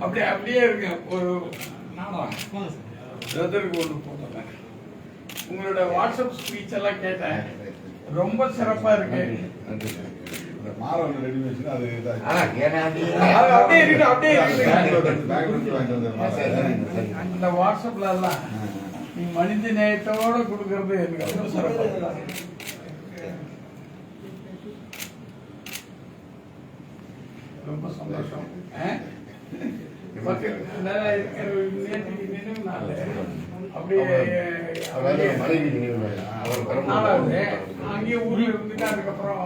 அப்படியே அப்படியே இருக்கு ஒரு பிரதருக்கு ஒன்று போட்டேன் உங்களோட வாட்ஸ்அப் ஸ்பீச் எல்லாம் கேட்டேன். ரொம்ப சிறப்பா இருக்கு. ரெடி வச்சு அது அது அது அப்படியே இருக்கு இருக்கு. அந்த வாட்ஸ்அப்ல எல்லாம் நீ மனித நேயத்தோட கொடுக்கறது எனக்கு ரொம்ப சிறப்பா ரொம்ப சந்தோஷம் நினைவு நாள். அப்படியே நாலாவது. அங்கேயே ஊர்ல இருந்துட்டு அதுக்கப்புறம்